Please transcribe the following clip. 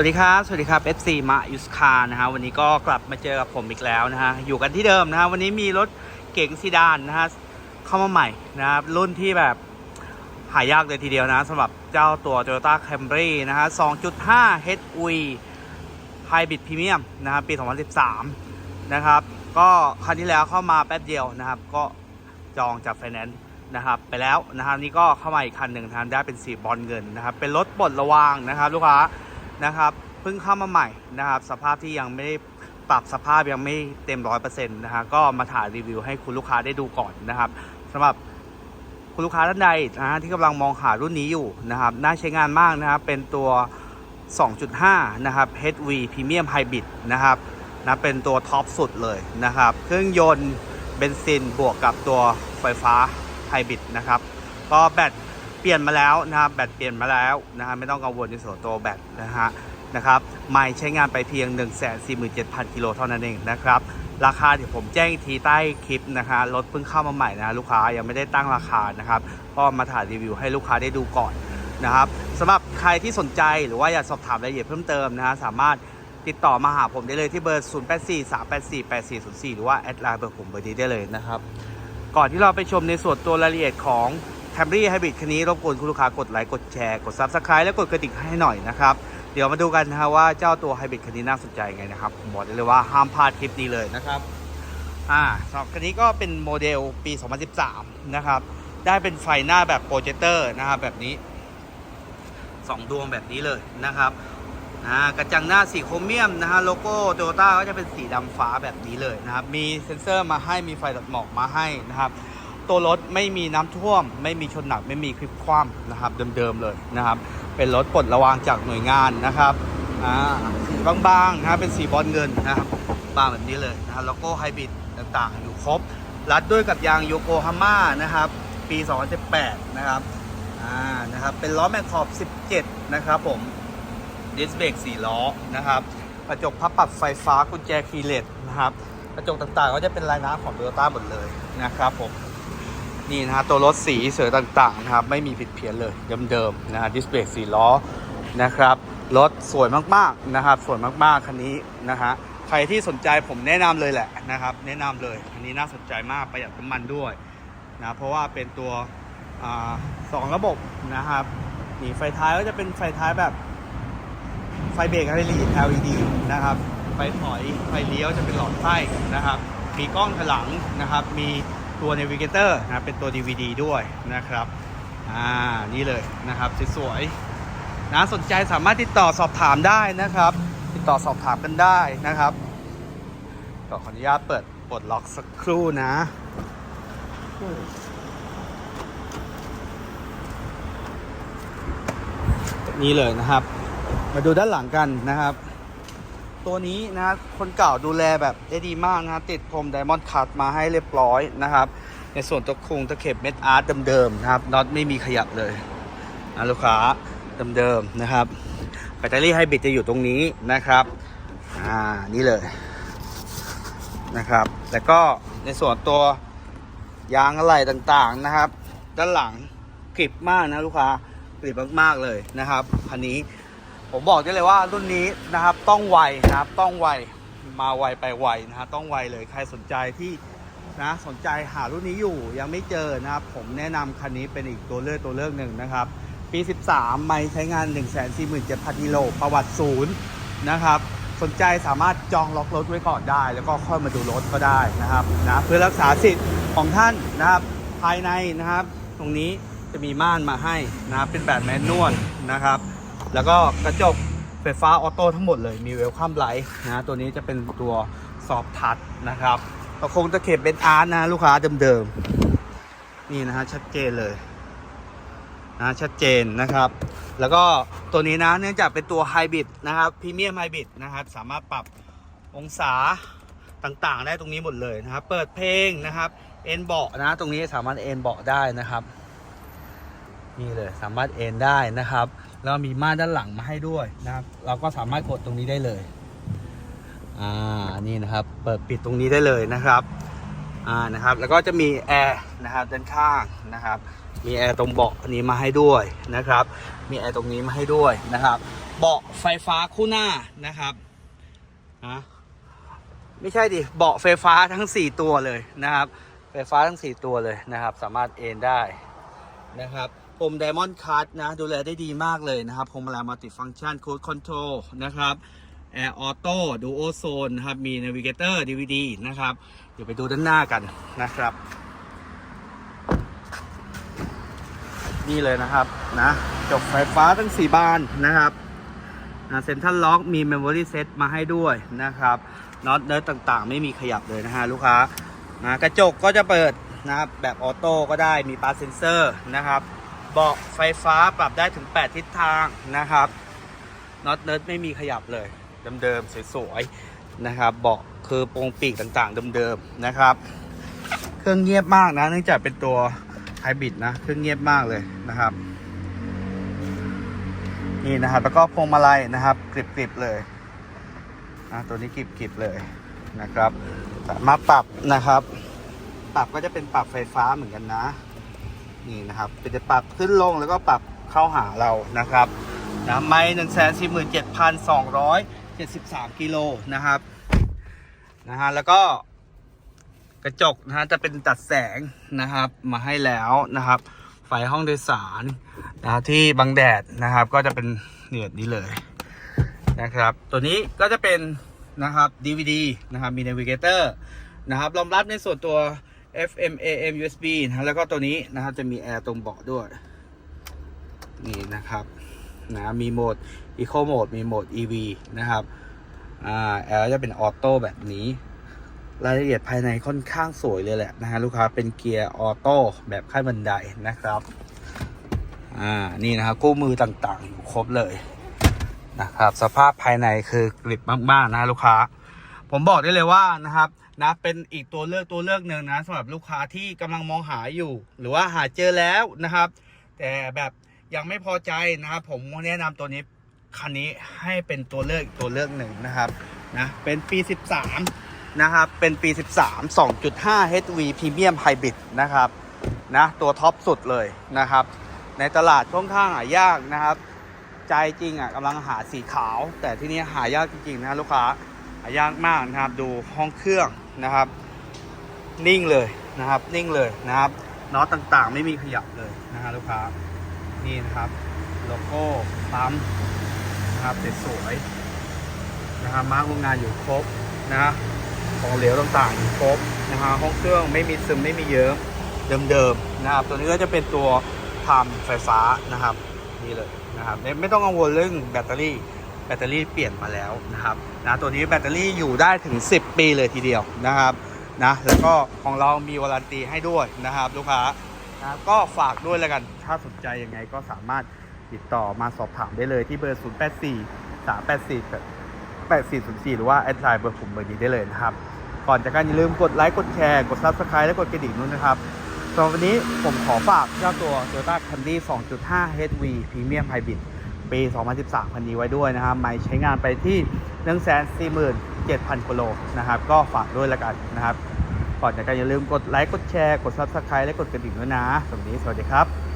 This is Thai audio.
สวัสดีครับ สวัสดีครับ FC มายุสคานะฮะวันนี้ก็กลับมาเจอกับผมอีกแล้วนะฮะ อยู่กันที่เดิมนะฮะ วันนี้มีรถเก๋งซีดานนะฮะ เข้ามาใหม่นะครับ รุ่นที่แบบหายากเลยทีเดียวนะสำหรับเจ้าตัว Toyota Camry นะฮะ 2.5 HV Hybrid Premium นะครับปี 2013 นะครับ ก็คันที่แล้วเข้ามาแป๊บเดียวนะครับ ก็จองจากไฟแนนซ์นะครับไปแล้วนะครับนี่ก็เข้ามาอีกคันหนึ่งทำได้เป็นสีบอลเงินนะครับ เป็นรถปลดระวางนะครับ ลูกค้า นะครับเพิ่งเข้ามาใหม่นะครับ สภาพที่ยังไม่ได้ปรับสภาพยังไม่เต็มร้อยเปอร์เซ็นต์นะฮะก็มาถ่ายรีวิวให้คุณลูกค้าได้ดูก่อนนะครับสำหรับคุณลูกค้าท่านใดนะฮะที่กำลังมองหารุ่นนี้อยู่นะครับน่าใช้งานมากนะครับเป็นตัว 2.5 นะครับ HV Premium Hybrid นะครับนะเป็นตัวท็อปสุดเลยนะครับ เครื่องยนต์เบนซินบวกกับตัวไฟฟ้าไฮบริดนะครับ ก็แบต เปลี่ยนมาแล้วนะครับแบตเปลี่ยนมาแล้วนะฮะไม่ต้องกังวลในส่วนตัวแบตนะฮะนะครับไม่ใช้งานไปเพียง 1 4 7 0 0 0 กิโลเท่านั้นเองนะครับราคาเดี๋ยวผมแจ้งทีใต้คลิปนะฮะรถเพิ่งเข้ามาใหม่นะลูกค้ายังไม่ได้ตั้งราคานะครับก็มาถ่ายรีวิวให้ลูกค้าได้ดูก่อนนะครับสำหรับใครที่สนใจหรือว่าอยากสอบถามรายละเอียดเพิ่มเติมนะฮะสามารถติดต่อมาหาผมได้เลยที่เบอร์ 0843848404 หรือว่าแอดไลน์เบอร์ผมเบอร์นี้ได้เลยนะครับก่อนที่เราไปชมในส่วนตัวรายละเอียดของ Camry Hybrid คันนี้รบกวนคุณลูกค้ากดไลค์กดแชร์กด Subscribe และกดกระดิ่งให้หน่อยนะครับ เดี๋ยวมาดูกันนะฮะว่าเจ้าตัว Hybrid คันนี้น่าสนใจไงนะครับผมบอกได้เลยว่าห้ามพลาดคลิปนี้เลยนะครับอ่าสำหรับคันนี้ก็เป็นโมเดลปี 2013 นะครับ ได้เป็นไฟหน้าแบบโปรเจคเตอร์นะครับแบบนี้ 2 ดวงแบบนี้เลยนะครับอ่ากระจังหน้าสีโครเมียมนะฮะโลโก้โตโยต้าก็จะเป็นสีดำฟ้าแบบนี้เลยนะครับ มีเซ็นเซอร์มาให้มีไฟตัดหมอกมาให้นะครับ ตัวรถไม่มีน้ำท่วม ไม่มีชนหนักไม่มีคลิปคว่ำนะครับเดิมๆเลยนะครับ เป็นรถปลดระวางจากหน่วยงานนะครับอ่าสีบางๆนะเป็นสีบอลเงินนะครับบางแบบนี้เลยนะครับแล้วก็ไฮบริดต่างๆ อยู่ครบ รัดด้วยกับยางโยโกฮาม่านะครับปี 2018 นะครับอ่านะครับเป็นล้อแมคขอบ 17 นะครับผมดิสเบรก4ล้อนะครับกระจกพับปรับไฟฟ้ากุญแจคีเลสนะครับกระจกต่างๆ ก็จะเป็นลายน้ำของโตโยต้าหมดเลยนะครับผม นี่นะฮะตัวรถสีเสือต่างๆนะครับไม่มีผิดเพี้ยนเลยเดิมๆนะฮะดิสเบรก4ล้อนะครับรถสวยมากๆนะครับสวยมากๆคันนี้นะฮะใครที่สนใจผมแนะนำเลยแหละนะครับ แนะนำเลยคันนี้น่าสนใจมากประหยัดน้ำมันด้วยนะเพราะว่าเป็นตัวอสองระบบนะครับนี่ไฟท้ายก็จะเป็นไฟท้ายแบบไฟเบรก LED นะครับไฟถอยไฟเลี้ยวจะเป็นหลอดไส้นะครับ มีกล้องถลังนะครับ มี ตัว Navigator นะเป็นตัว DVD ด้วยนะครับอ่านี่เลยนะครับสวยๆนะสนใจสามารถติดต่อสอบถามได้นะครับ ติดต่อสอบถามกันได้นะครับก็ขออนุญาตเปิดปลดล็อกสักครู่นะนี่เลยนะครับ มาดูด้านหลังกันนะครับ ตัวนี้นะครับคนเก่าดูแลแบบได้ดีมากนะครับติดพรมไดมอนด์คัตมาให้เรียบร้อยนะครับ ในส่วนตัวโครงตะเข็บเม็ดอาร์ตเดิมๆนะครับน็อตไม่มีขยับเลยนะลูกค้าเดิมๆนะครับแบตเตอรี่ไฮบริดจะอยู่ตรงนี้นะครับอ่านี่เลยนะครับแล้วก็ในส่วนตัวยางอะไหล่ต่างๆนะครับ ด้านหลังกริบมากนะลูกค้ากริบมากๆเลยนะครับคันนี้ ผมบอกได้เลยว่ารุ่นนี้นะครับต้องไวนะครับต้องไวมาไวไปไวนะฮะต้องไวเลยใครสนใจที่นะสนใจหารุ่นนี้อยู่ยังไม่เจอนะครับผมแนะนำคันนี้เป็นอีกตัวเลือกตัวเลือกหนึ่งนะครับ ปี 13 ไม่ใช้งาน 1 4 7 0 0 0กิโลประวัติศูนย์นะครับสนใจสามารถจองล็อกรถไว้ก่อนได้ แล้วก็ค่อยมาดูรถก็ได้นะครับนะเพื่อรักษาสิทธิ์ของท่านนะครับภายในนะครับ ตรงนี้จะมีม่านมาให้นะครับเป็นแบบแมนนวลนะครับ แล้วก็กระจกไฟฟ้าออโต้ทั้งหมดเลยมีเวลคัมไลท์นะตัวนี้จะเป็นตัวซอฟทัชนะครับตะคงตะเข็บเป็นอาร์ตนะลูกค้าเดิมๆนี่นะฮะชัดเจนเลยนะชัดเจนนะครับ แล้วก็ตัวนี้นะเนื่องจากเป็นตัวไฮบริดนะครับพรีเมียมไฮบริดนะครับสามารถปรับองศาต่างๆ ได้ตรงนี้หมดเลยนะครับ เปิดเพลงนะครับเอ็นเบาะนะ ตรงนี้สามารถเอ็นเบาะได้นะครับ นี่เลยสามารถเอนได้นะครับ แล้วมีม่านด้านหลังมาให้ด้วยนะครับ เราก็สามารถกดตรงนี้ได้เลยอ่านี่นะครับ เปิดปิดตรงนี้ได้เลยนะครับอ่านะครับ แล้วก็จะมีแอร์นะครับด้านข้างนะครับ มีแอร์ตรงเบาะนี้มาให้ด้วยนะครับ มีแอร์ตรงนี้มาให้ด้วยนะครับ เบาะไฟฟ้าคู่หน้านะครับนะไม่ใช่ดิเบาะไฟฟ้าทั้ง 4 ตัวเลยนะครับ ไฟฟ้าทั้ง 4 ตัวเลยนะครับ สามารถเอนได้นะครับ ผมไดมอนด์คัทนะ ดูแลได้ดีมากเลยนะครับพวงมาลัยมัลติฟัง c t ชันคูดคอนโทรลนะครับแอร์ออโต้ดูโอโซนนะครับ มีนาวิเกเตอร์ DVD นะครับ เดี๋ยวไปดูด้านหน้ากันนะครับ นี่เลยนะครับนะจบไฟฟ้าทั้ง 4 บานนะครับเซ็นทรัลล็อกมี Memory Set มาให้ด้วยนะครับน็อตเนิร์ต่างๆ ไม่มีขยับเลยนะฮะลูกค้านะกระจกก็จะเปิดนะครับแบบออโต้ก็ได้มีปาร์เซนเซอร์นะครับ เบาะไฟฟ้าปรับได้ถึง 8 ทิศทางนะครับน็อตเนิร์ไม่มีขยับเลย เดิมๆสวยๆนะครับ เบาะคือโปรงปีกต่างๆเดิมๆนะครับ เครื่องเงียบมากนะ เนื่องจากเป็นตัวไฮบริดนะ เครื่องเงียบมากเลยนะครับ นี่นะครับ แล้วก็พวงมาลัยนะครับกริบๆเลยนะตัวนี้กริบๆเลยนะครับ สามารถปรับนะครับ ปรับก็จะเป็นปรับไฟฟ้าเหมือนกันนะ นี่นะครับเป็นจะปรับขึ้นลงแล้วก็ปรับเข้าหาเรานะครับนะไม่หนึ่งแสนสี่หมื่นเจ็ดพันสองร้อยเจ็ดสิบสามกิโลนะครับนะฮะแล้วก็กระจกนะฮะจะเป็นตัดแสงนะครับมาให้แล้วนะครับไฟห้องโดยสารนะที่บังแดดนะครับ ก็จะเป็นเนียดนี้เลยนะครับ ตัวนี้ก็จะเป็นนะครับ DVD นะครับมี Navigator นะครับรองรับในส่วนตัว FM AM USB นะแล้วก็ตัวนี้นะครับจะมีแอร์ตรงเบาะด้วย นี่นะครับนะมีโหมด Eco Mode มีโหมด EV นะครับอ่าแอร์จะเป็นออโต้แบบนี้ รายละเอียดภายในค่อนข้างสวยเลยแหละนะฮะลูกค้าเป็นเกียร์ออโต้แบบขั้นบันไดนะครับอ่านี่นะครับกู้มือต่างๆอยู่ครบเลยนะครับ สภาพภายในคือกริบมากๆนะฮะลูกค้า ผมบอกได้เลยว่านะครับ นะเป็นอีกตัวเลือกตัวเลือกหนึ่งนะสำหรับลูกค้าที่กำลังมองหาอยู่ หรือว่าหาเจอแล้วนะครับ แต่แบบยังไม่พอใจนะครับ ผมแนะนำตัวนี้คันนี้ให้เป็นตัวเลือกอีกตัวเลือกหนึ่งนะครับนะเป็นปี 13 นะครับ เป็นปี 13 2.5 HV Premium Hybrid นะครับนะตัวท็อปสุดเลยนะครับ ในตลาดค่อนข้างหายากนะครับ ใจจริงอะกำลังหาสีขาว แต่ที่นี้หายากจริงๆนะลูกค้าหายากมากนะครับ ดูห้องเครื่อง นะครับ นิ่งเลยนะครับ นิ่งเลยนะครับน็อตต่างๆ ไม่มีขยับเลยนะฮะลูกค้านี่นะครับโลโก้ปั๊มนะครับสวยๆนะครับมาร์กโรงงานอยู่ครบนะของเหลวต่างๆอยู่ครบนะฮะห้องเครื่องไม่มีซึมไม่มีเยิ้มเดิมๆนะครับ ตัวนี้ก็จะเป็นตัวทำไฟฟ้านะครับนี่เลยนะครับไม่ไม่ต้องกังวลเรื่องแบตเตอรี่ แบตเตอรี่เปลี่ยนมาแล้วนะครับนะตัวนี้แบตเตอรี่อยู่ได้ถึง 10 ปีเลยทีเดียวนะครับนะแล้วก็ของเรามีวารันตีให้ด้วยนะครับ ลูกค้านะก็ฝากด้วยแล้วกัน ถ้าสนใจยังไงก็สามารถติดต่อมาสอบถามได้เลยที่เบอร์ 0 8 4 3 8 4 8404 หรือว่าแอดไลน์เบอร์ผมเบอร์นี้ได้เลยนะครับ ก่อนจากการอย่าลืมกดไลค์ กดแชร์ กด Subscribe และกดกระดิ่งนู้นนะครับสำหรับวันนี้ผมขอฝากเจ้าตัว Toyota Camry 2.5 HV Premium Hybrid ปี 2013 คันนี้ไว้ด้วยนะครับไม่ใช้งานไปที่ 147,000กิโลนะครับ ก็ฝากด้วยละกันนะครับก่อนจากกันอย่าลืมกดไลค์ กดแชร์ กด Subscribe และกดกระดิ่งด้วยนะสำหรับวันนี้สวัสดีครับ